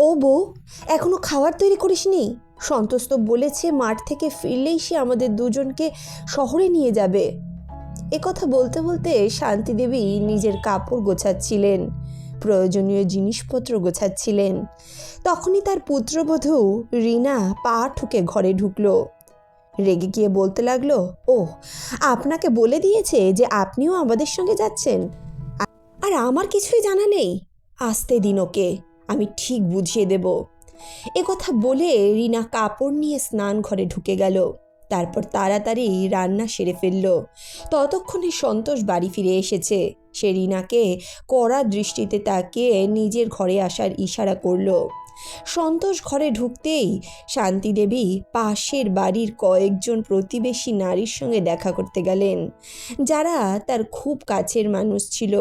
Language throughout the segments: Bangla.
ও বউ, এখনও খাবার তৈরি করিসনি? তো বলেছে মাঠ থেকে ফিরলেই সে আমাদের দুজনকে শহরে নিয়ে যাবে। কথা বলতে বলতে শান্তি দেবী নিজের কাপড় গোছাচ্ছিলেন, প্রয়োজনীয় জিনিসপত্র গোছাচ্ছিলেন। তখনই তার পুত্রবধূ রিনা পা ঠুকে ঘরে ঢুকলো। রেগে গিয়ে বলতে লাগল ও আপনাকে বলে দিয়েছে যে আপনিও আমাদের সঙ্গে যাচ্ছেন। আর আমার কিছুই জানা নেই। আসতে দিন ওকে। আমি ঠিক বুঝিয়ে দেব। এ কথা বলে রিনা কাপড় নিয়ে স্নান ঘরে ঢুকে গেল। তারপর তাড়াতাড়ি রান্না সেরে ফেলল। ততক্ষণে সন্তোষ বাড়ি ফিরে এসেছে। সে রিনাকে কড়া দৃষ্টিতে তাকিয়ে নিজের ঘরে আসার ইশারা করল। সন্তোষ ঘরে ঢুকতেই শান্তিদেবী পাশের বাড়ির কয়েকজন প্রতিবেশী নারীর সঙ্গে দেখা করতে গেলেন, যারা তার খুব কাছের মানুষ ছিল।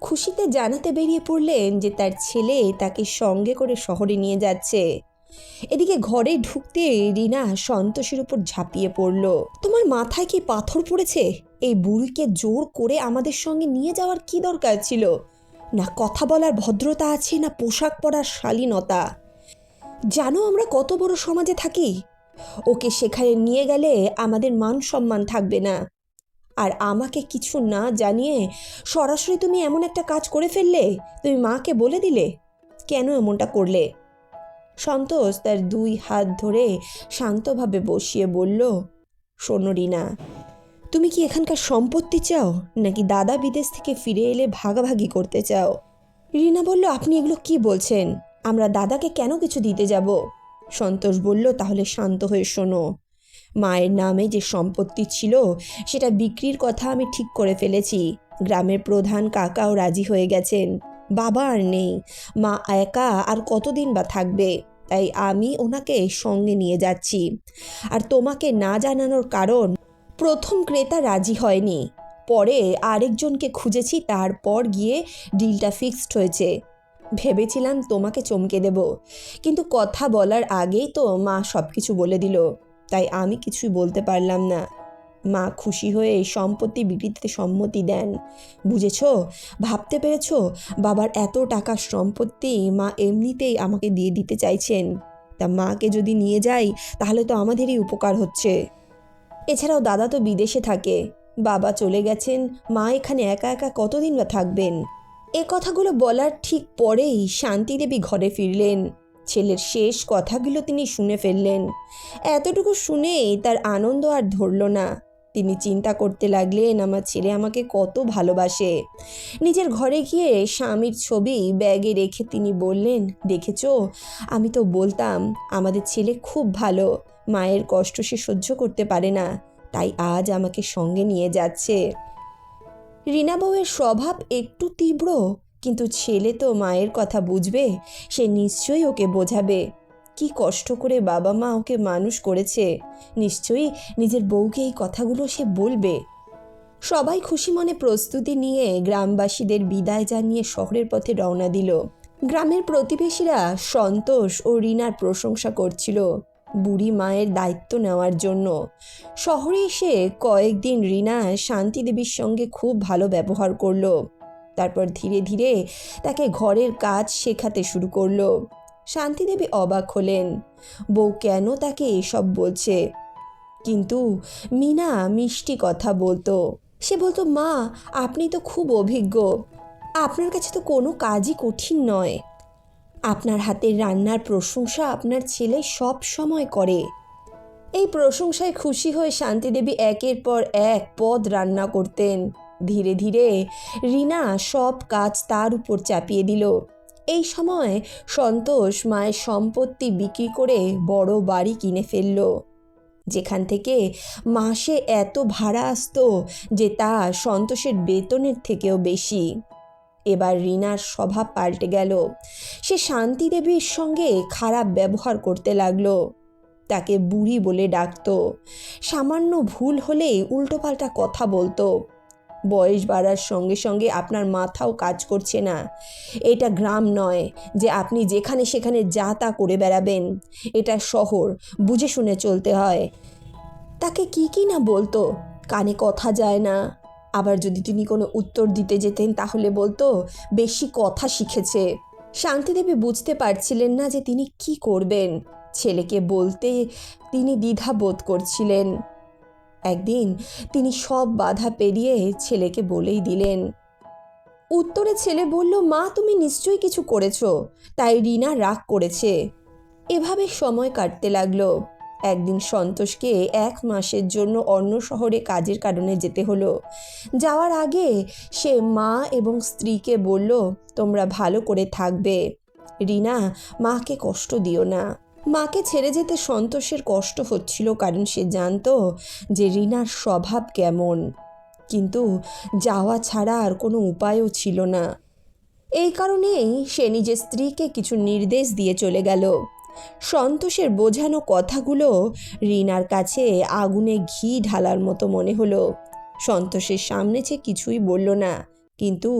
খুশিতে জানাতে বেরিয়ে পড়লেন যে তার ছেলে তাকে সঙ্গে করে শহরে নিয়ে যাচ্ছে। এদিকে ঘরে ঢুকতে রিনা সন্তোষের উপর ঝাঁপিয়ে পড়ল। তোমার মাথায় কি পাথর পড়েছে? এই বুড়িকে জোর করে আমাদের সঙ্গে নিয়ে যাওয়ার কি দরকার ছিল? না কথা বলার ভদ্রতা আছে, না পোশাক পরার শালীনতা। জানো আমরা কত বড় সমাজে থাকি? ওকে সেখানে নিয়ে গেলে আমাদের মান সম্মান থাকবে না। আর আমাকে কিছু না জানিয়ে সরাসরি তুমি এমন একটা কাজ করে ফেললে? তুমি মাকে বলে দিলে? কেন এমনটা করলে? সন্তোষ তার দুই হাত ধরে শান্তভাবে বসিয়ে বলল, শোনো রিনা, তুমি কি এখানকার সম্পত্তি চাও, নাকি দাদা বিদেশ থেকে ফিরে এলে ভাগাভাগি করতে চাও? রিনা বলল, আপনি এগুলো কি বলছেন? আমরা দাদাকে কেন কিছু দিতে যাব? সন্তোষ বলল, তাহলে শান্ত হয়ে শোনো। মায়ের নামে যে সম্পত্তি ছিল, সেটা বিক্রির কথা আমি ঠিক করে ফেলেছি। গ্রামের প্রধান কাকাও রাজি হয়ে গেছেন। বাবা আর নেই। মা একা আর কতদিন বা থাকবে? তাই আমি ওনাকে সঙ্গে নিয়ে যাচ্ছি। আর তোমাকে না জানানোর কারণ, প্রথম ক্রেতা রাজি হয়নি। পরে আরেকজনকে খুঁজেছি, তারপর গিয়ে ডিলটা ফিক্সড হয়েছে। ভেবেছিলাম তোমাকে চমকে দেব। কিন্তু কথা বলার আগেই তো মা সব কিছু বলে দিল। তাই আমি কিছুই বলতে পারলাম না। মা খুশি হয়ে সম্পত্তি বিক্রিতে সম্মতি দেন। বুঝেছ? ভাবতে পেরেছ? বাবার এত টাকা সম্পত্তি মা এমনিতেই আমাকে দিয়ে দিতে চাইছেন। তা মাকে যদি নিয়ে যাই, তাহলে তো আমাদেরই উপকার হচ্ছে। এছাড়াও দাদা তো বিদেশে থাকে। বাবা চলে গেছেন, মা এখানে একা একা কতদিন বা থাকবেন? এ কথাগুলো বলার ঠিক পরেই শান্তিদেবী ঘরে ফিরলেন। ছেলের শেষ কথাগুলো তিনি শুনে ফেললেন। এতটুকু শুনেই তার আনন্দ আর ধরল না। তিনি চিন্তা করতে লাগলেন, আমার ছেলে আমাকে কত ভালোবাসে। নিজের ঘরে গিয়ে স্বামীর ছবি ব্যাগে রেখে তিনি বললেন, দেখেছ, আমি তো বলতাম, আমাদের ছেলে খুব ভালো। মায়ের কষ্ট সে সহ্য করতে পারে না, তাই আজ আমাকে সঙ্গে নিয়ে যাচ্ছে। রিনা বউয়ের স্বভাব একটু তীব্র কিন্তু ছেলে তো মায়ের কথা বুঝবে, সে নিশ্চয়ই ওকে বোঝাবে। কি কষ্ট করে বাবা মা ওকে মানুষ করেছে, নিশ্চয়ই নিজের বউকে এই কথাগুলো সে বলবে। সবাই খুশি মনে প্রস্তুতি নিয়ে গ্রামবাসীদের বিদায় জানিয়ে শহরের পথে রওনা দিল। গ্রামের প্রতিবেশীরা সন্তোষ ও রিনার প্রশংসা করছিল বুড়ি মায়ের দায়িত্ব নেওয়ার জন্য। শহরে এসে কয়েকদিন রিনা শান্তিদেবীর সঙ্গে খুব ভালো ব্যবহার করল। তারপর ধীরে ধীরে তাকে ঘরের কাজ শেখাতে শুরু করল। শান্তিদেবী অবাক হলেন, বউ কেন তাকে এসব বলছে? কিন্তু মিনা মিষ্টি কথা বলতো, সে বলতো, মা, আপনি তো খুব অভিজ্ঞ, আপনার কাছে তো কোনো কাজই কঠিন নয়। আপনার হাতের রান্নার প্রশংসা আপনার ছেলে সব সময় করে। এই প্রশংসায় খুশি হয়ে শান্তিদেবী একের পর এক পদ রান্না করতেন। ধীরে ধীরে রিনা সব কাজ তার উপর চাপিয়ে দিল। এই সময় সন্তোষ মায়ের সম্পত্তি বিক্রি করে বড় বাড়ি কিনে ফেলল। যেখান থেকে মাসে এত ভাড়া আসতো যে তা সন্তোষের বেতনের থেকেও বেশি। এবার রিনার স্বভাব পাল্টে গেল। সে শান্তিদেবীর সঙ্গে খারাপ ব্যবহার করতে লাগল। তাকে বুড়ি বলে ডাকত। সামান্য ভুল হলেই উল্টোপাল্টা কথা বলতো। বয়স বাড়ার সঙ্গে সঙ্গে আপনার মাথাও কাজ করছে না। এটা গ্রাম নয় যে আপনি যেখানে সেখানে যা তা করে বেড়াবেন। এটা শহর, বুঝে শুনে চলতে হয়। তাকে কি কি না বলতো? কানে কথা যায় না। আবার যদি তিনি কোনো উত্তর দিতে যেতেন তাহলে বলতো, বেশি কথা শিখেছে। শান্তিদেবী বুঝতে পারছিলেন না যে তিনি কি করবেন। ছেলেকে বলতে তিনি দ্বিধা বোধ করছিলেন। একদিন তিনি সব বাধা পেরিয়ে ছেলেকে বলেই দিলেন, উত্তরে ছেলে বলল, মা, তুমি নিশ্চয়ই কিছু করেছ। তাই রিনা রাগ করেছে। এভাবে সময় কাটতে লাগল। একদিন সন্তোষকে এক মাসের জন্য অন্য শহরে কাজের কারণে যেতে হলো। যাওয়ার আগে সে মা এবং স্ত্রীকে বলল, তোমরা ভালো করে থাকবে। রিনা, মাকে কষ্ট দিও না। মাকে ছেড়ে যেতে সন্তোষের কষ্ট হচ্ছিল, কারণ সে জানতো যে রিনার স্বভাব কেমন। কিন্তু যাওয়া ছাড়া আর কোনো উপায়ও ছিল না। এই কারণেই সে নিজের স্ত্রীকে কিছু নির্দেশ দিয়ে চলে গেল। সন্তোষের বোঝানো কথাগুলো রিনার কাছে আগুনে ঘি ঢালার মতো মনে হলো। সন্তোষের সামনে সে কিছুই বলল না। কিন্তু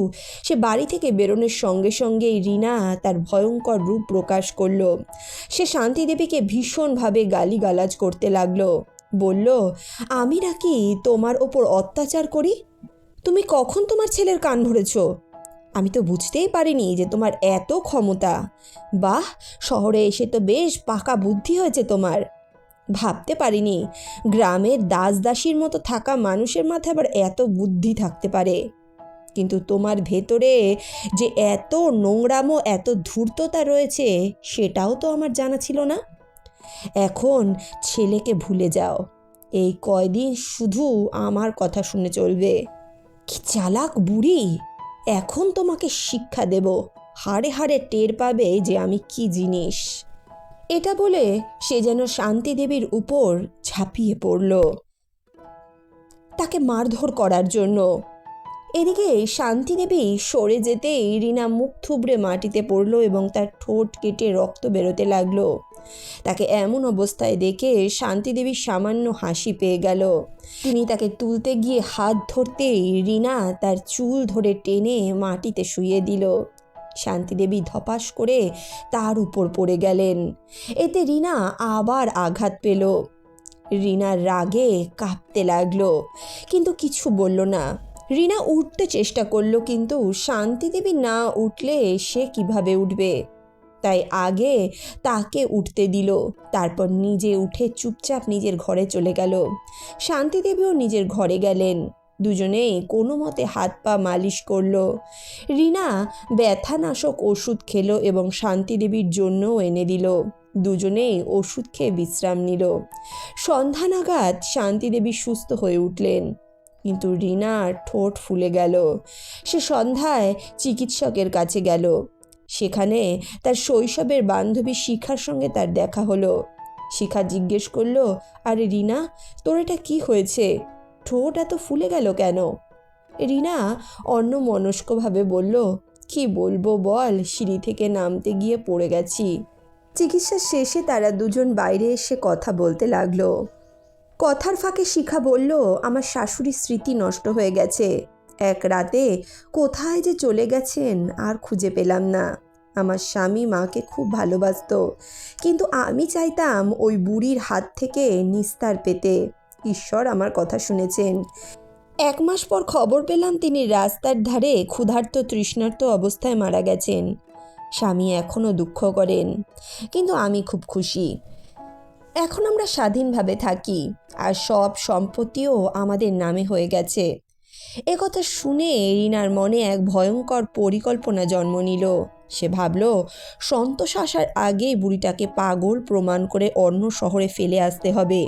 সে বাড়ি থেকে বেরোনোর সঙ্গে সঙ্গেই রিনা তার ভয়ঙ্কর রূপ প্রকাশ করল। সে শান্তিদেবীকে ভীষণভাবে গালিগালাজ করতে লাগল। বলল, আমি নাকি তোমার ওপর অত্যাচার করি? তুমি কখন তোমার ছেলের কান ধরেছ? আমি তো বুঝতেই পারিনি যে তোমার এত ক্ষমতা। বাহ, শহরে এসে তো বেশ পাকা বুদ্ধি হয়েছে তোমার। ভাবতে পারিনি, গ্রামের দাস দাসীর মতো থাকা মানুষের মাথায় আবার এত বুদ্ধি থাকতে পারে। কিন্তু তোমার ভেতরে যে এত নোংরামো, এত ধূর্ততা রয়েছে, সেটাও তো আমার জানা ছিল না। এখন ছেলেকে ভুলে যাও। এই কয়দিন শুধু আমার কথা শুনে চলবে। কি চালাক বুড়ি! এখন তোমাকে শিক্ষা দেব। হাড়ে হাড়ে টের পাবে যে আমি কি জিনিস। এটা বলে সে যেন শান্তি দেবীর উপর ঝাঁপিয়ে পড়ল। তাকে মারধর করার জন্য এদিকে শান্তি দেবী সরে যেতেই রিনা মুখ থুবড়ে মাটিতে পড়ল এবং তার ঠোঁট কেটে রক্ত বেরোতে লাগল। তাকে এমন অবস্থায় দেখে শান্তি দেবীর সামান্য হাসি পেয়ে গেল। তিনি তাকে তুলতে গিয়ে হাত ধরতেই রিনা তার চুল ধরে টেনে মাটিতে শুইয়ে দিল। শান্তিদেবী ধপাস করে তার উপর পড়ে গেলেন। এতে রিনা আবার আঘাত পেল। রিনার রাগে কাঁপতে লাগল, কিন্তু কিছু বলল না। রিনা উঠতে চেষ্টা করল, কিন্তু শান্তিদেবী না উঠলে সে কীভাবে উঠবে? তাই আগে তাকে উঠতে দিল, তারপর নিজে উঠে চুপচাপ নিজের ঘরে চলে গেল। শান্তিদেবীও নিজের ঘরে গেলেন। দুজনেই কোনো মতে হাত পা মালিশ করল। রিনা ব্যথানাশক ওষুধ খেলো এবং শান্তিদেবীর জন্যও এনে দিল। দুজনেই ওষুধ খেয়ে বিশ্রাম নিল। সন্ধ্যা নাগাদ শান্তিদেবী সুস্থ হয়ে উঠলেন। কিন্তু রিনার ঠোঁট ফুলে গেল। সে সন্ধ্যায় চিকিৎসকের কাছে গেল। সেখানে তার শৈশবের বান্ধবী শিখার সঙ্গে তার দেখা হলো। শিখা জিজ্ঞেস করল, আরে রিনা, তোর এটা কি হয়েছে? ঠোঁট এত ফুলে গেল কেন? রিনা অন্য মনস্কভাবে বলল, কি বলব বল, সিঁড়ি থেকে নামতে গিয়ে পড়ে গেছি। চিকিৎসা শেষে তারা দুজন বাইরে এসে কথা বলতে লাগল। কথার ফাঁকে শিখা বলল, আমার শাশুড়ির স্মৃতি নষ্ট হয়ে গেছে। এক রাতে কোথায় যে চলে গেছেন আর খুঁজে পেলাম না। আমার স্বামী মাকে খুব ভালোবাসতো। কিন্তু আমি চাইতাম ওই বুড়ির হাত থেকে নিস্তার পেতে। ঈশ্বর আমার কথা শুনেছেন। এক মাস পর খবর পেলাম তিনি রাস্তার ধারে ক্ষুধার্ত তৃষ্ণার্ত অবস্থায় মারা গেছেন। স্বামী এখনও দুঃখ করেন। কিন্তু আমি খুব খুশি। এখন আমরা স্বাধীনভাবে থাকি আর সব সম্পত্তিও আমাদের নামে হয়ে গেছে। এ কথা শুনে রিনার মনে এক ভয়ঙ্কর পরিকল্পনা জন্ম নিল। সে ভাবল, সন্তোষ আসার আগেই বুড়িটাকে পাগল প্রমাণ করে অন্য শহরে ফেলে আসতে হবে।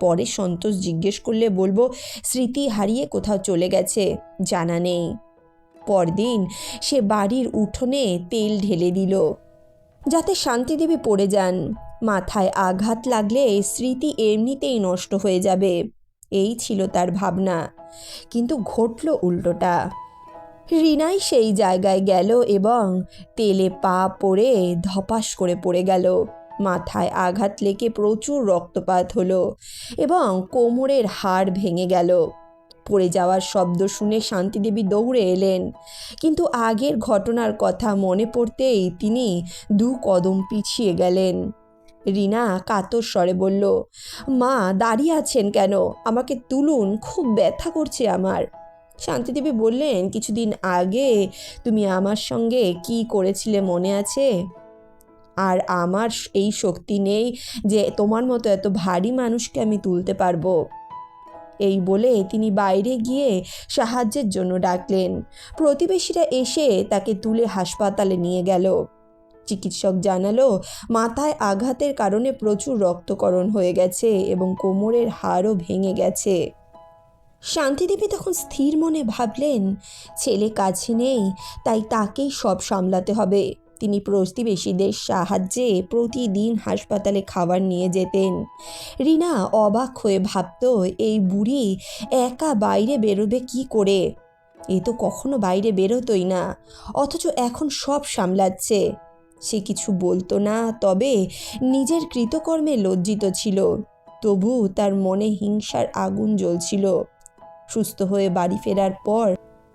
পরে সন্তোষ জিজ্ঞেস করলে বলব, স্মৃতি হারিয়ে কোথাও চলে গেছে, জানা নেই। পরদিন সে বাড়ির উঠোনে তেল ঢেলে দিল, যাতে শান্তিদেবী পড়ে যান। মাথায় আঘাত লাগলে স্মৃতি এমনিতেই নষ্ট হয়ে যাবে। এই ছিল তার ভাবনা। কিন্তু ঘটল উল্টোটা। রিনাই সেই জায়গায় গেল এবং তেলে পা পড়ে ধপাস করে পড়ে গেল। মাথায় আঘাত লেগে প্রচুর রক্তপাত হলো এবং কোমরের হাড় ভেঙে গেল। পড়ে যাওয়ার শব্দ শুনে শান্তিদেবী দৌড়ে এলেন। কিন্তু আগের ঘটনার কথা মনে পড়তেই তিনি দু কদম পিছিয়ে গেলেন। রিনা কাতর স্বরে বলল, মা, দাঁড়িয়ে আছেন কেন? আমাকে তুলুন, খুব ব্যথা করছে আমার। শান্তিদেবী বললেন, কিছুদিন আগে তুমি আমার সঙ্গে কি করেছিলে মনে আছে? আর আমার এই শক্তি নেই যে তোমার মতো এত ভারী মানুষকে আমি তুলতে পারব। এই বলে তিনি বাইরে গিয়ে সাহায্যের জন্য ডাকলেন। প্রতিবেশীরা এসে তাকে তুলে হাসপাতালে নিয়ে গেল। চিকিৎসক জানালো, মাথায় আঘাতের কারণে প্রচুর রক্তকরণ হয়ে গেছে এবং কোমরের হাড়ও ভেঙে গেছে। শান্তিদেবী তখন স্থির মনে ভাবলেন, ছেলে কাছে নেই, তাই তাকেই সব সামলাতে হবে। তিনি প্রতিবেশীদের সাহায্যে প্রতিদিন হাসপাতালে খাবার নিয়ে যেতেন। রিনা অবাক হয়ে ভাবত, এই বুড়ি একা বাইরে বেরোবে কি করে? এ তো কখনো বাইরে বেরোতই না, অথচ এখন সব সামলাচ্ছে। সে কিছু বলতো না, তবে নিজের কৃতকর্মে লজ্জিত ছিল। তবু তার মনে হিংসার আগুন জ্বলছিল। সুস্থ হয়ে বাড়ি ফেরার পর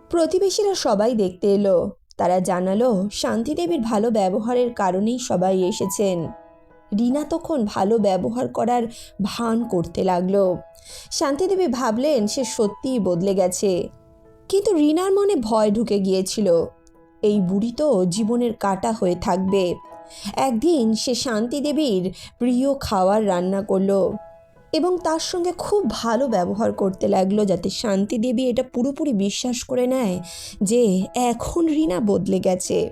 প্রতিবেশীরা সবাই দেখতে এলো। তারা জানালো, শান্তিদেবীর ভালো ব্যবহারের কারণেই সবাই এসেছেন। রিনা তখন ভালো ব্যবহার করার ভান করতে লাগল। শান্তিদেবী ভাবলেন, সে সত্যিই বদলে গেছে। কিন্তু রিনার মনে ভয় ঢুকে গিয়েছিল। এই বুড়ি তো জীবনের কাটা হয়ে থাকবে। একদিন সে শান্তিদেবীর প্রিয় খাবার রান্না করল এবং তার সঙ্গে খুব ভালো ব্যবহার করতে লাগল যাতে শান্তি দেবী এটা পুরোপুরি বিশ্বাস করে নেয় যে এখন রিনা বদলে গেছে।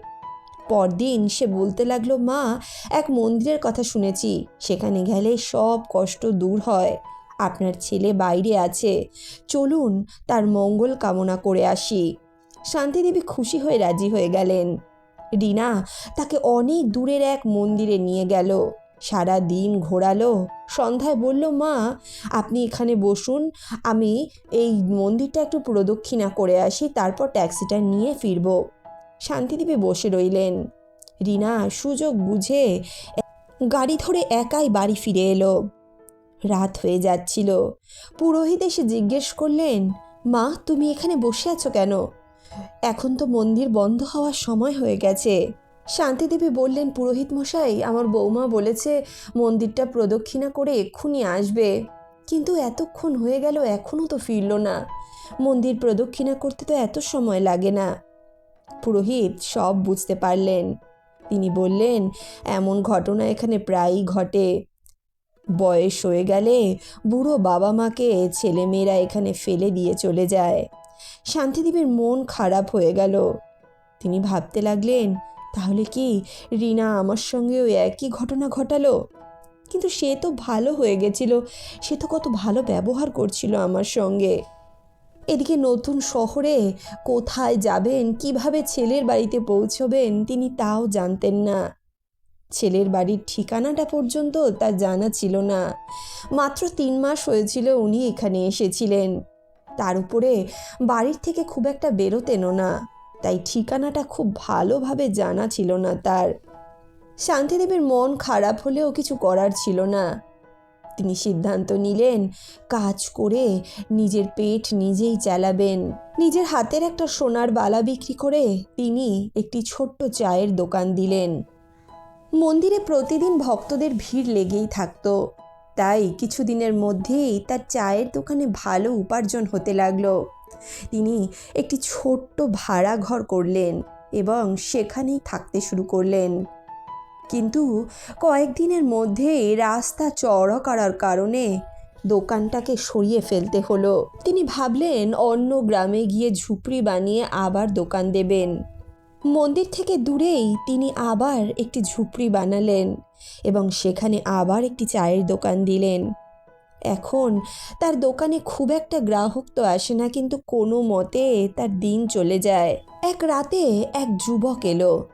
পরদিন সে বলতে লাগল, মা, এক মন্দিরের কথা শুনেছি, সেখানে গেলে সব কষ্ট দূর হয়। আপনার ছেলে বাইরে আছে। চলুন তার মঙ্গল কামনা করে আসি। শান্তিদেবী খুশি হয়ে রাজি হয়ে গেলেন। রিনা তাকে অনেক দূরের এক মন্দিরে নিয়ে গেল। সারা দিন ঘোরালো, সন্ধ্যায় বলল, মা, আপনি এখানে বসুন, আমি এই মন্দিরটা একটু প্রদক্ষিণা করে আসি, তারপর ট্যাক্সিটা নিয়ে ফিরব। শান্তিদেবী বসে রইলেন। রিনা সুযোগ বুঝে গাড়ি ধরে একাই বাড়ি ফিরে এলো। রাত হয়ে যাচ্ছিল। পুরোহিত এসে জিজ্ঞেস করলেন, মা, তুমি এখানে বসে আছো কেন? এখন তো মন্দির বন্ধ হওয়ার সময় হয়ে গেছে। শান্তিদেবী বললেন, পুরোহিত মশাই, আমার বৌমা বলেছে মন্দিরটা প্রদক্ষিণা করে এক্ষুনি আসবে। কিন্তু এতক্ষণ হয়ে গেল এখনও তো ফিরল না। মন্দির প্রদক্ষিণা করতে তো এত সময় লাগে না। পুরোহিত সব বুঝতে পারলেন। তিনি বললেন, এমন ঘটনা এখানে প্রায়ই ঘটে। বয়স হয়ে গেলে বুড়ো বাবা মাকে ছেলেমেয়েরা এখানে ফেলে দিয়ে চলে যায়। শান্তিদেবীর মন খারাপ হয়ে গেল। তিনি ভাবতে লাগলেন, তাহলে কি রিনা আমার সঙ্গেও একই ঘটনা ঘটালো? কিন্তু সে তো ভালো হয়ে গেছিল, সে তো কত ভালো ব্যবহার করছিল আমার সঙ্গে। এদিকে নতুন শহরে কোথায় যাবেন, কীভাবে ছেলের বাড়িতে পৌঁছবেন, তিনি তাও জানতেন না। ছেলের বাড়ির ঠিকানাটা পর্যন্ত তার জানা ছিল না। মাত্র তিন মাস হয়েছিল উনি এখানে এসেছিলেন। তার উপরে বাড়ির থেকে খুব একটা বেরোতেনও না। তাই ঠিকানাটা খুব ভালোভাবে জানা ছিল না তার। শান্তিদেবের মন খারাপ হলেও কিছু করার ছিল না। তিনি সিদ্ধান্ত নিলেন, কাজ করে নিজের পেট নিজেই চালাবেন। নিজের হাতের একটা সোনার বালা বিক্রি করে তিনি একটি ছোট্ট চায়ের দোকান দিলেন। মন্দিরে প্রতিদিন ভক্তদের ভিড় লেগেই থাকতো। তাই কিছুদিনের মধ্যেই তার চায়ের দোকানে ভালো উপার্জন হতে লাগল। তিনি একটি ছোট্ট ভাড়া ঘর করলেন এবং সেখানেই থাকতে শুরু করলেন। কিন্তু কয়েকদিনের মধ্যেই রাস্তা চড়া করার কারণে দোকানটাকে সরিয়ে ফেলতে হলো। তিনি ভাবলেন অন্য গ্রামে গিয়ে ঝুপড়ি বানিয়ে আবার দোকান দেবেন। মন্দির থেকে দূরেই তিনি আবার একটি ঝুপড়ি বানালেন। এবং সেখানে আবার একটি চায়ের দোকান দিলেন। এখন তার দোকানে খুব একটা গ্রাহক তো আসে না, কিন্তু কোনো মতে তার দিন চলে যায়। এক রাতে এক যুবক এলো।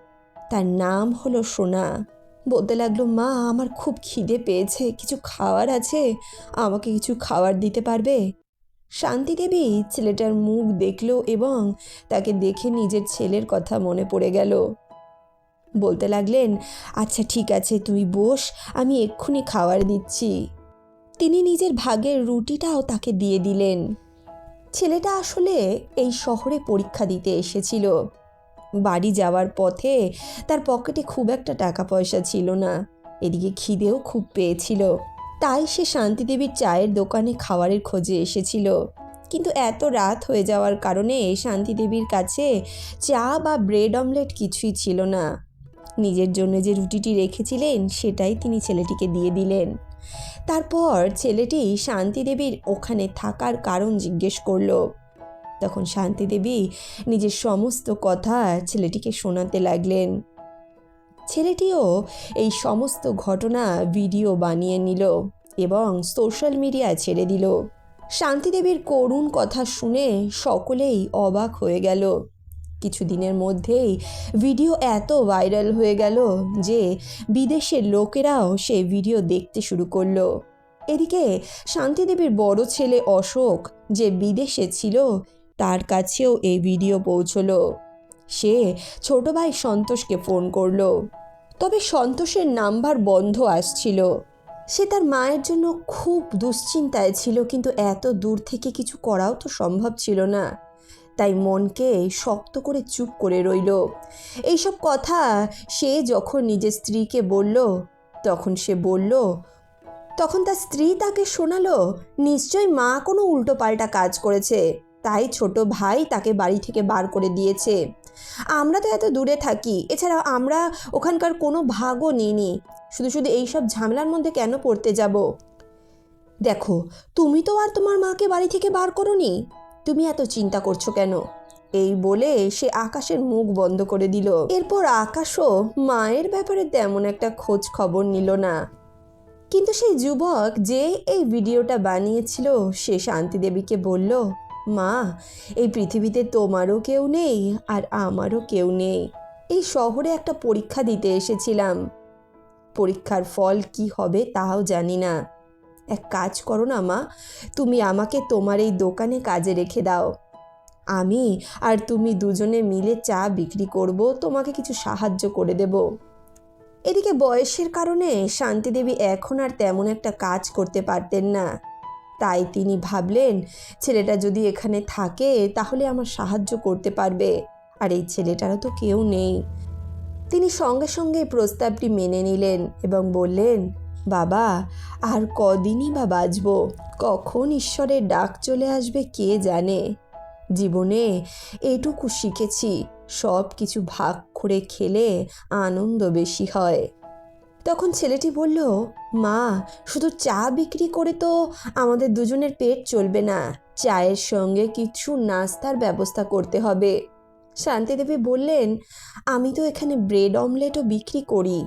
তার নাম হলো সোনা। বলতে লাগল, মা, আমার খুব খিদে পেয়েছে, কিছু খাওয়ার আছে? আমাকে কিছু খাবার দিতে পারবে? শান্তি দেবী ছেলেটার মুখ দেখল এবং তাকে দেখে নিজের ছেলের কথা মনে পড়ে গেল। বলতে লাগলেন আচ্ছা ঠিক আছে, তুই বস, আমি এক্ষুনি খাবার দিচ্ছি। তিনি নিজের ভাগের রুটিটাও তাকে দিয়ে দিলেন। ছেলেটা আসলে এই শহরে পরীক্ষা দিতে এসেছিল। বাড়ি যাওয়ার পথে তার পকেটে খুব একটা টাকা পয়সা ছিল না। এদিকে খিদেও খুব পেয়েছিল। তাই সে শান্তিদেবীর চায়ের দোকানে খাবারের খোঁজে এসেছিল। কিন্তু এত রাত হয়ে যাওয়ার কারণে শান্তিদেবীর কাছে চা বা ব্রেড অমলেট কিছুই ছিল না। নিজের জন্য যে রুটিটি রেখেছিলেন, সেটাই তিনি ছেলেটিকে দিয়ে দিলেন। তারপর ছেলেটি শান্তি দেবীর ওখানে থাকার কারণ জিজ্ঞেস করল। তখন শান্তি দেবী নিজের সমস্ত কথা ছেলেটিকে শোনাতে লাগলেন। ছেলেটিও এই সমস্ত ঘটনা ভিডিও বানিয়ে নিল এবং সোশ্যাল মিডিয়ায় ছেড়ে দিল। শান্তিদেবীর করুণ কথা শুনে সকলেই অবাক হয়ে গেল। কিছুদিনের মধ্যেই ভিডিও এত ভাইরাল হয়ে গেল যে বিদেশের লোকেরাও সেই ভিডিও দেখতে শুরু করল। এদিকে শান্তিদেবীর বড় ছেলে অশোক যে বিদেশে ছিল, তার কাছেও এই ভিডিও পৌঁছলো। সে ছোট ভাই সন্তোষকে ফোন করল। তবে সন্তোষের নাম্বার বন্ধ আসছিল। সে তার মায়ের জন্য খুব দুশ্চিন্তায় ছিল, কিন্তু এত দূর থেকে কিছু করাও তো সম্ভব ছিল না। তাই মনকে শক্ত করে চুপ করে রইল। এইসব কথা সে যখন নিজের স্ত্রীকে বলল, তখন সে বলল, তখন তার স্ত্রী তাকে শোনালো নিশ্চয় মা কোনো উল্টোপাল্টা কাজ করেছে, তাই ছোট ভাই তাকে বাড়ি থেকে বার করে দিয়েছে। আমরা তো এত দূরে থাকি, এছাড়াও আমরা ওখানকার কোনো ভাগও নিইনি, শুধু শুধু এইসব ঝামেলার মধ্যে কেন পড়তে যাব? দেখো, তুমি তো আর তোমার মাকে বাড়ি থেকে বার করনি তুমি এত চিন্তা করছ কেন? এই বলে সে আকাশের মুখ বন্ধ করে দিল। এরপর আকাশও মায়ের ব্যাপারে তেমন একটা খোঁজ খবর নিল না। কিন্তু সেই যুবক যে এই ভিডিওটা বানিয়েছিল, সে শান্তি দেবীকে বলল, মা, এই পৃথিবীতে তোমারও কেউ নেই আর আমারও কেউ নেই। এই শহরে একটা পরীক্ষা দিতে এসেছিলাম। পরীক্ষার ফল কি হবে তাও জানি না। এক কাজ করো না, মা। তুমি আমাকে তোমার এই দোকানে কাজে রেখে দাও। আমি আর তুমি দুজনে মিলে চা বিক্রি করব, তোমাকে কিছু সাহায্য করে দেব। এদিকে বয়সের কারণে শান্তিদেবী এখন আর তেমন একটা কাজ করতে পারতেন না। তাই তিনি ভাবলেন, ছেলেটা যদি এখানে থাকে, তাহলে আমার সাহায্য করতে পারবে। আর এই ছেলেটারও তো কেউ নেই। তিনি সঙ্গে সঙ্গে প্রস্তাবটি মেনে নিলেন এবং বললেন বাবা, আর কদিনই বা বাঁচব? কখন ঈশ্বরের ডাক চলে আসবে কে জানে? জীবনে এটুকু শিখেছি, সব কিছু ভাগ করে খেলে আনন্দ বেশি হয়। তখন ছেলেটি বলল, মা, শুধু চা বিক্রি করে তো আমাদের দুজনের পেট চলবে না, চায়ের সঙ্গে কিছু নাস্তার ব্যবস্থা করতে হবে। শান্তিদেবী বললেন, আমি তো এখানে ব্রেড অমলেটও বিক্রি করি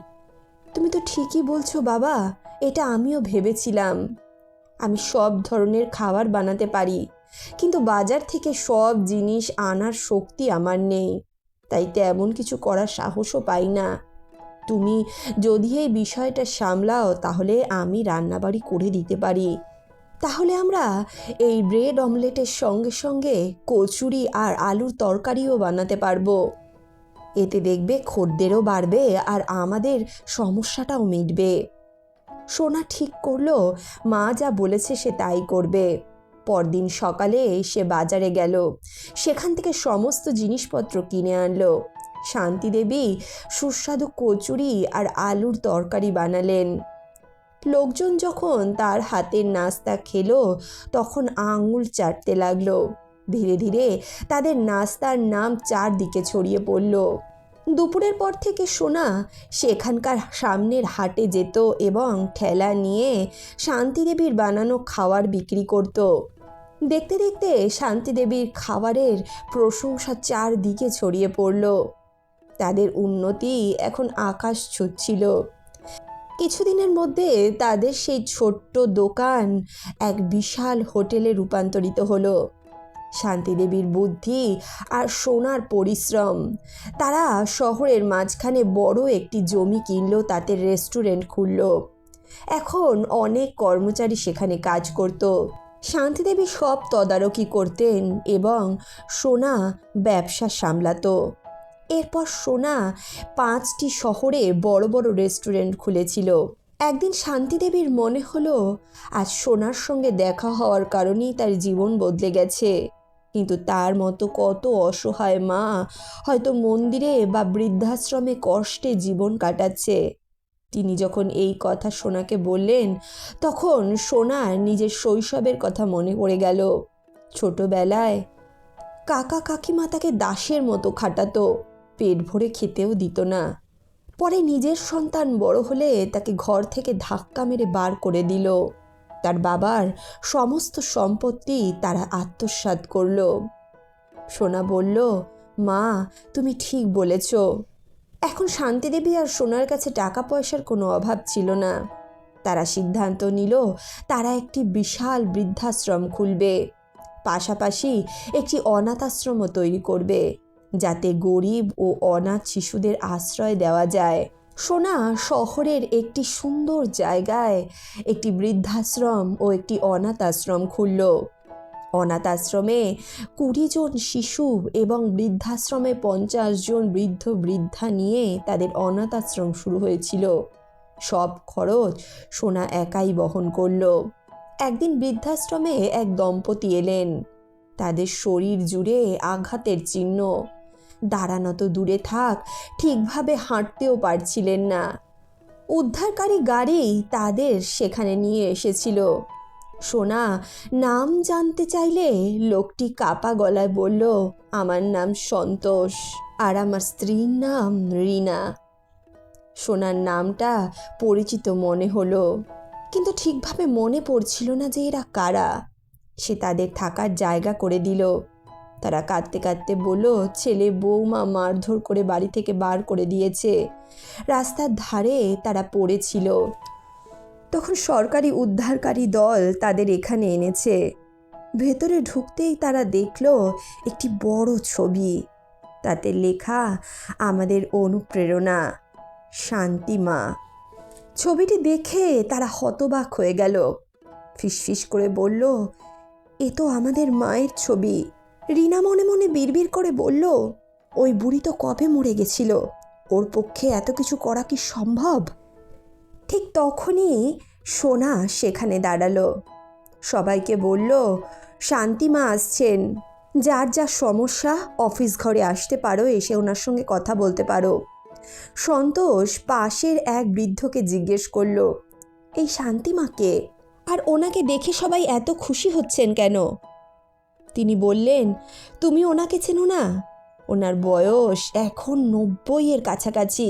তুমি তো ঠিকই বলছো বাবা, এটা আমিও ভেবেছিলাম। আমি সব ধরনের খাবার বানাতে পারি, কিন্তু বাজার থেকে সব জিনিস আনার শক্তি আমার নেই, তাই তেমন কিছু করার সাহসও পাই না। তুমি যদি এই বিষয়টা সামলাও, তাহলে আমি রান্নাবাড়ি করে দিতে পারি। তাহলে আমরা এই ব্রেড অমলেটের সঙ্গে সঙ্গে কচুরি আর আলুর তরকারিও বানাতে পারব। এতে দেখবে খদ্দেরও বাড়বে আর আমাদের সমস্যাটাও মিটবে। সোনা ঠিক করল, মা যা বলেছে সে তাই করবে। পরদিন সকালে সে বাজারে গেল। সেখান থেকে সমস্ত জিনিসপত্র কিনে আনলো। শান্তি দেবী সুস্বাদু কচুরি আর আলুর তরকারি বানালেন। লোকজন যখন তার হাতের নাস্তা খেলো, তখন আঙুল চাটতে লাগল। ধীরে ধীরে তাদের নাস্তার নাম চারদিকে ছড়িয়ে পড়ল। দুপুরের পর থেকে সোনা সেখানকার সামনের হাটে যেত এবং ঠেলা নিয়ে শান্তিদেবীর বানানো খাওয়ার বিক্রি করত। দেখতে দেখতে শান্তিদেবীর খাবারের প্রশংসা চারদিকে ছড়িয়ে পড়ল। তাদের উন্নতি এখন আকাশ ছুটছিল কিছুদিনের মধ্যে তাদের সেই ছোট্ট দোকান এক বিশাল হোটেলে রূপান্তরিত হলো। শান্তিদেবীর বুদ্ধি আর সোনার পরিশ্রম। তারা শহরের মাঝখানে বড় একটি জমি কিনল, তাতে রেস্টুরেন্ট খুলল। এখন অনেক কর্মচারী সেখানে কাজ করত। শান্তিদেবী সব তদারকি করতেন এবং সোনা ব্যবসা সামলাতো। এরপর সোনা পাঁচটি শহরে বড় বড় রেস্টুরেন্ট খুলেছিল। একদিন শান্তিদেবীর মনে হলো, আজ সোনার সঙ্গে দেখা হওয়ার কারণেই তার জীবন বদলে গেছে। কিন্তু তার মতো কত অসহায় মা হয়তো মন্দিরে বা বৃদ্ধাশ্রমে কষ্টে জীবন কাটাচ্ছে। তিনি যখন এই কথা সোনাকে বললেন, তখন সোনার নিজের শৈশবের কথা মনে পড়ে গেল। ছোটবেলায় কাকা কাকিমা তাকে দাসের মতো খাটাতো, পেট ভরে খেতেও দিত না। পরে নিজের সন্তান বড় হলে তাকে ঘর থেকে ধাক্কা মেরে বার করে দিল। তার বাবার সমস্ত সম্পত্তি তারা আত্মসাৎ করল। সোনা বলল, মা, তুমি ঠিক বলেছ। এখন শান্তিদেবী আর সোনার কাছে টাকা পয়সার কোনো অভাব ছিল না। তারা সিদ্ধান্ত নিল, তারা একটি বিশাল বৃদ্ধাশ্রম খুলবে। পাশাপাশি একটি অনাথ আশ্রমও তৈরি করবে, যাতে গরিব ও অনাথ শিশুদের আশ্রয় দেওয়া যায়। সোনা শহরের একটি সুন্দর জায়গায় একটি বৃদ্ধাশ্রম ও একটি অনাথ আশ্রম খুলল। অনাথ আশ্রমে কুড়ি জন শিশু এবং বৃদ্ধাশ্রমে পঞ্চাশ জন বৃদ্ধ বৃদ্ধা নিয়ে তাদের অনাথ আশ্রম শুরু হয়েছিল। সব খরচ সোনা একাই বহন করল। একদিন বৃদ্ধাশ্রমে এক দম্পতি এলেন। তাদের শরীর জুড়ে আঘাতের চিহ্ন দাঁড়ানো তো দূরে থাক, ঠিকভাবে হাঁটতেও পারছিলেন না। উদ্ধারকারী গাড়ি তাদের সেখানে নিয়ে এসেছিল। সোনা, নাম জানতে চাইলে লোকটি কাপা গলায় বলল, আমার নাম সন্তোষ আর আমার স্ত্রীর নাম রিনা। সোনার নামটা পরিচিত মনে হলো, কিন্তু ঠিকভাবে মনে পড়ছিল না যে এরা কারা। সে তাদের থাকার জায়গা করে দিল। তারা কাঁদতে কাঁদতে বলল, ছেলে বৌমা মারধর করে বাড়ি থেকে বার করে দিয়েছে। রাস্তার ধারে তারা পড়েছিল। তখন সরকারি উদ্ধারকারী দল তাদের এখানে এনেছে। ভেতরে ঢুকতেই তারা দেখল একটি বড় ছবি। তাতে লেখা, আমাদের অনুপ্রেরণা শান্তিমা ছবিটি দেখে তারা হতবাক হয়ে গেল। ফিসফিস করে বলল, এ তো আমাদের মায়ের ছবি। রিনা মনে মনে বিড়বিড় করে বলল, ওই বুড়ি তো কবে মরে গেছিল? ওর পক্ষে এত কিছু করা কি সম্ভব? ঠিক তখনই সোনা সেখানে দাঁড়াল। সবাইকে বলল শান্তিমা আসছেন। যার যা সমস্যা, অফিস ঘরে আসতে পারো, এসে ওনার সঙ্গে কথা বলতে পারো। সন্তোষ পাশের এক বৃদ্ধকে জিজ্ঞেস করল, এই শান্তিমাকে আর ওনাকে দেখে সবাই এত খুশি হচ্ছেন কেন? তিনি বললেন, তুমি ওনাকে চেনো না? ওনার বয়স এখন নব্বইয়ের কাছাকাছি,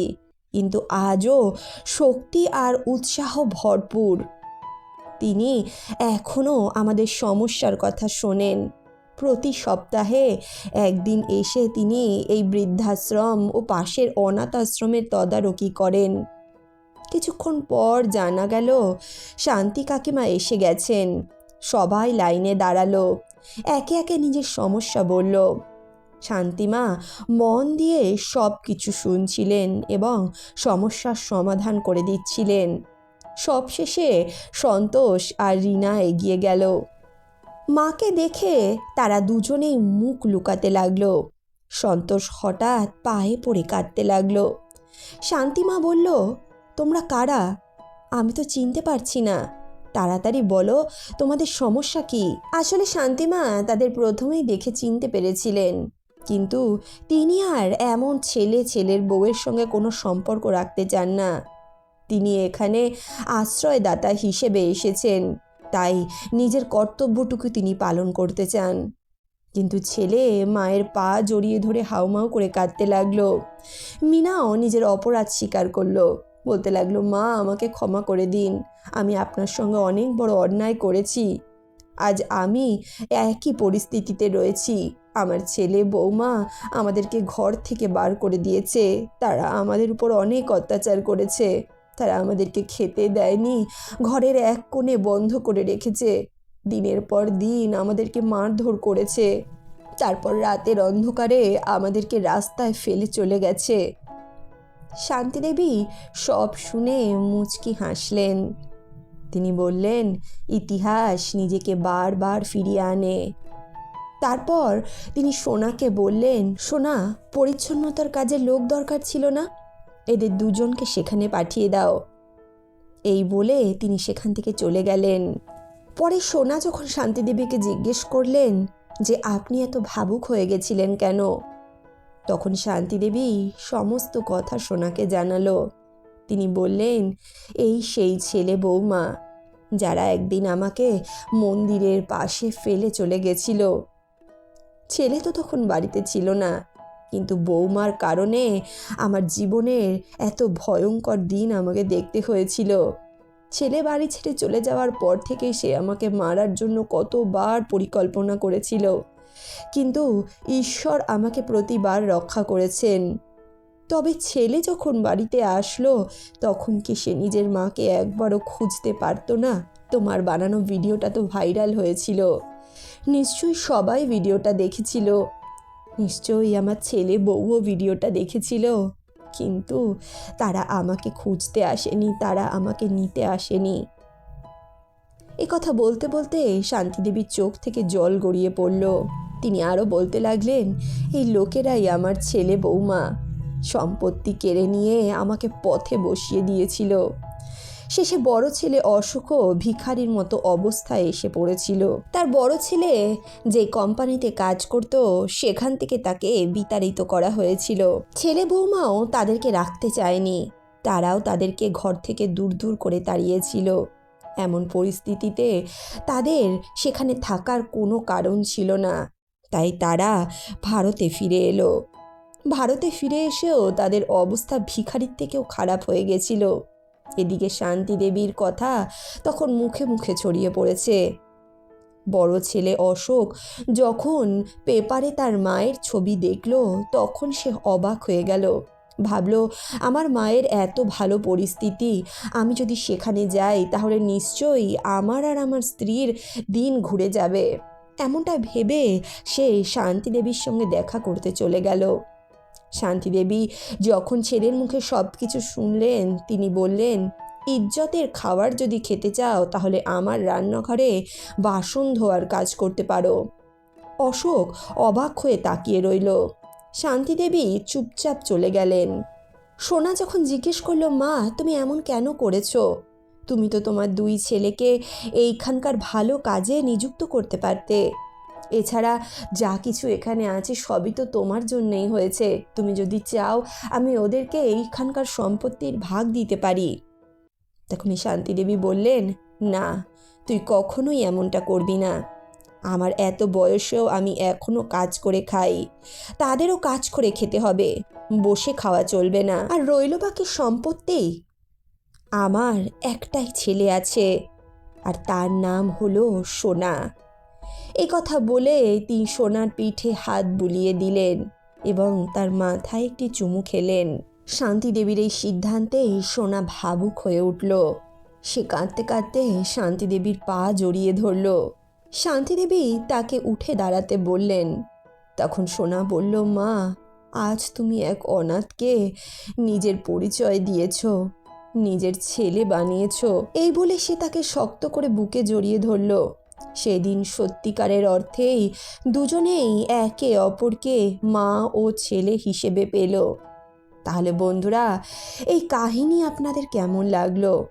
কিন্তু আজও শক্তি আর উৎসাহ ভরপুর। তিনি এখনও আমাদের সমস্যার কথা শোনেন। প্রতি সপ্তাহে একদিন এসে তিনি এই বৃদ্ধাশ্রম ও পাশের অনাথ আশ্রমের তদারকি করেন। কিছুক্ষণ পর জানা গেল, শান্তি কাকিমা এসে গেছেন। সবাই লাইনে দাঁড়াল। একে একে নিজের সমস্যা বলল, শান্তিমা, মন দিয়ে সব কিছু শুনছিলেন এবং সমস্যার সমাধান করে দিচ্ছিলেন। সবশেষে সন্তোষ আর রিনা এগিয়ে গেল। মাকে দেখে তারা দুজনেই মুখ লুকাতে লাগল। সন্তোষ হঠাৎ পায়ে পড়ে কাঁদতে লাগল। শান্তিমা বলল, তোমরা কারা? আমি তো চিনতে পারছি না। তাড়াতাড়ি বলো, তোমাদের সমস্যা কি? আসলে শান্তিমা তাদের প্রথমেই দেখে চিনতে পেরেছিলেন। কিন্তু তিনি আর এমন ছেলে ছেলের বউয়ের সঙ্গে কোনো সম্পর্ক রাখতে চান না। তিনি এখানে আশ্রয়দাতা হিসেবে এসেছেন, তাই নিজের কর্তব্যটুকু তিনি পালন করতে চান। কিন্তু ছেলে মায়ের পা জড়িয়ে ধরে হাউমাউ করে কাঁদতে লাগল। মিনাও নিজের অপরাধ স্বীকার করল। বলতে লাগল, মা, আমাকে ক্ষমা করে দিন। আমি আপনার সঙ্গে অনেক বড় অন্যায় করেছি। আজ আমি একই পরিস্থিতিতে রয়েছি। আমার ছেলে বৌমা আমাদেরকে ঘর থেকে বার করে দিয়েছে। তারা আমাদের উপর অনেক অত্যাচার করেছে। তারা আমাদেরকে খেতে দেয়নি। ঘরের এক কোণে বন্ধ করে রেখেছে। দিনের পর দিন আমাদেরকে মারধর করেছে। তারপর রাতের অন্ধকারে আমাদেরকে রাস্তায় ফেলে চলে গেছে। শান্তিদেবী সব শুনে মুচকি হাসলেন। তিনি বললেন, ইতিহাস নিজেকে বারবার ফিরিয়ে আনে। তারপর তিনি সোনাকে বললেন, সোনা, পরিচ্ছন্নতার কাজে লোক দরকার ছিল না? এদের দুজনকে সেখানে পাঠিয়ে দাও। এই বলে তিনি সেখান থেকে চলে গেলেন। পরে সোনা যখন শান্তিদেবীকে জিজ্ঞেস করলেন যে, আপনি এত ভাবুক হয়ে গেছিলেন কেন? তখন শান্তিদেবী সমস্ত কথা সোনাকে জানালো। তিনি বললেন, এই সেই ছেলে বৌমা, যারা একদিন আমাকে মন্দিরের পাশে ফেলে চলে গেছিল। ছেলে তো তখন বাড়িতে ছিল না, কিন্তু বৌমার কারণে আমার জীবনের এত ভয়ঙ্কর দিন আমাকে দেখতে হয়েছিল। ছেলে বাড়ি ছেড়ে চলে যাওয়ার পর থেকে সে আমাকে মারার জন্য কতবার পরিকল্পনা করেছিল। কিন্তু ঈশ্বর আমাকে প্রতিবার রক্ষা করেছেন। তবে ছেলে যখন বাড়িতে আসলো, তখন কি সে নিজের মাকে একবারও খুঁজতে পারতো না? তোমার বানানো ভিডিওটা তো ভাইরাল হয়েছিল। নিশ্চয়ই সবাই ভিডিওটা দেখেছিল। নিশ্চয়ই আমার ছেলে বউও ভিডিওটা দেখেছিল। কিন্তু তারা আমাকে খুঁজতে আসেনি, তারা আমাকে নিতে আসেনি। কথা বলতে বলতে শান্তিদেবীর চোখ থেকে জল গড়িয়ে পড়ল। তিনি আরও বলতে লাগলেন, এই লোকেরাই আমার ছেলে বৌমা। সম্পত্তি কেড়ে নিয়ে আমাকে পথে বসিয়ে দিয়েছিল। শেষে বড় ছেলে অসুখও ভিখারির মতো অবস্থায় এসে পড়েছিল। তার বড় ছেলে যে কোম্পানিতে কাজ করত, সেখান থেকে তাকে বিতাড়িত করা হয়েছিল। ছেলে বৌমাও তাদেরকে রাখতে চায়নি। তারাও তাদেরকে ঘর থেকে দূর দূর করে তাড়িয়েছিল। এমন পরিস্থিতিতে তাদের সেখানে থাকার কোনো কারণ ছিল না। তাই তারা ভারতে ফিরে এলো। ভারতে ফিরে এসেও তাদের অবস্থা ভিখারির থেকেও খারাপ হয়ে গেছিল। এদিকে শান্তি দেবীর কথা তখন মুখে মুখে ছড়িয়ে পড়েছে। বড় ছেলে অশোক যখন পেপারে তার মায়ের ছবি দেখল, তখন সে অবাক হয়ে গেল। ভাবলো, আমার মায়ের এত ভালো পরিস্থিতি, আমি যদি সেখানে যাই, তাহলে নিশ্চয়ই আমার আর আমার স্ত্রীর দিন ঘুরে যাবে। এমনটা ভেবে সে শান্তি দেবীর সঙ্গে দেখা করতে চলে গেল। শান্তিদেবী যখন ছেলের মুখে সব কিছু শুনলেন, তিনি বললেন, ইজ্জতের খাবার যদি খেতে চাও, তাহলে আমার রান্নাঘরে বাসন ধোয়ার কাজ করতে পারো। অশোক অবাক হয়ে তাকিয়ে রইল। শান্তিদেবী চুপচাপ চলে গেলেন। সোনা যখন জিজ্ঞেস করল, মা, তুমি এমন কেন করেছ? তুমি তো তোমার দুই ছেলেকে এইখানকার ভালো কাজে নিযুক্ত করতে পারতে। এছাড়া যা কিছু এখানে আছে সবই তো তোমার জন্যেই হয়েছে। তুমি যদি চাও, আমি ওদেরকে এইখানকার সম্পত্তির ভাগ দিতে পারি। তখনই শান্তিদেবী বললেন, না, তুই কখনোই এমনটা করবি না। আমার এত বয়সেও আমি এখনও কাজ করে খাই। তাদেরও কাজ করে খেতে হবে। বসে খাওয়া চলবে না। আর রইল বাকি সম্পত্তি আমার একটাই ছেলে আছে। আর তার নাম হলো সোনা। এই কথা বলে তিনি সোনার পিঠে হাত বুলিয়ে দিলেন এবং তার মাথায় একটি চুমু খেলেন। শান্তি দেবীর এই সিদ্ধান্তে সোনা ভাবুক হয়ে উঠল। সে কাঁদতে কাঁদতে শান্তি দেবীর পা জড়িয়ে ধরল। শান্তিদেবী তাকে উঠে দাঁড়াতে বললেন, তখন সোনা বলল, মা, আজ তুমি এক অনাথকে নিজের পরিচয় দিয়েছ, নিজের ছেলে বানিয়েছ। এই বলে সে তাকে শক্ত করে বুকে জড়িয়ে ধরল। সেদিন সত্যিকারের অর্থেই দুজনেই একে অপরকে মা ও ছেলে হিসেবে পেল। তাহলে বন্ধুরা, এই কাহিনী আপনাদের কেমন লাগল?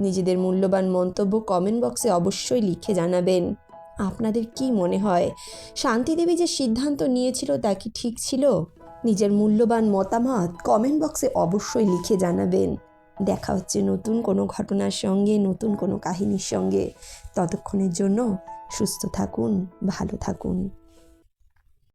নিজেদের মূল্যবান মন্তব্য কমেন্ট বক্সে অবশ্যই লিখে জানাবেন। আপনাদের কি মনে হয়? শান্তিদেবী যে সিদ্ধান্ত নিয়েছিল তা কি ঠিক ছিল? নিজের মূল্যবান মতামত কমেন্ট বক্সে অবশ্যই লিখে জানাবেন। দেখা হচ্ছে নতুন কোনো ঘটনার সঙ্গে, নতুন কোনো কাহিনীর সঙ্গে। ততক্ষণের জন্য সুস্থ থাকুন, ভালো থাকুন।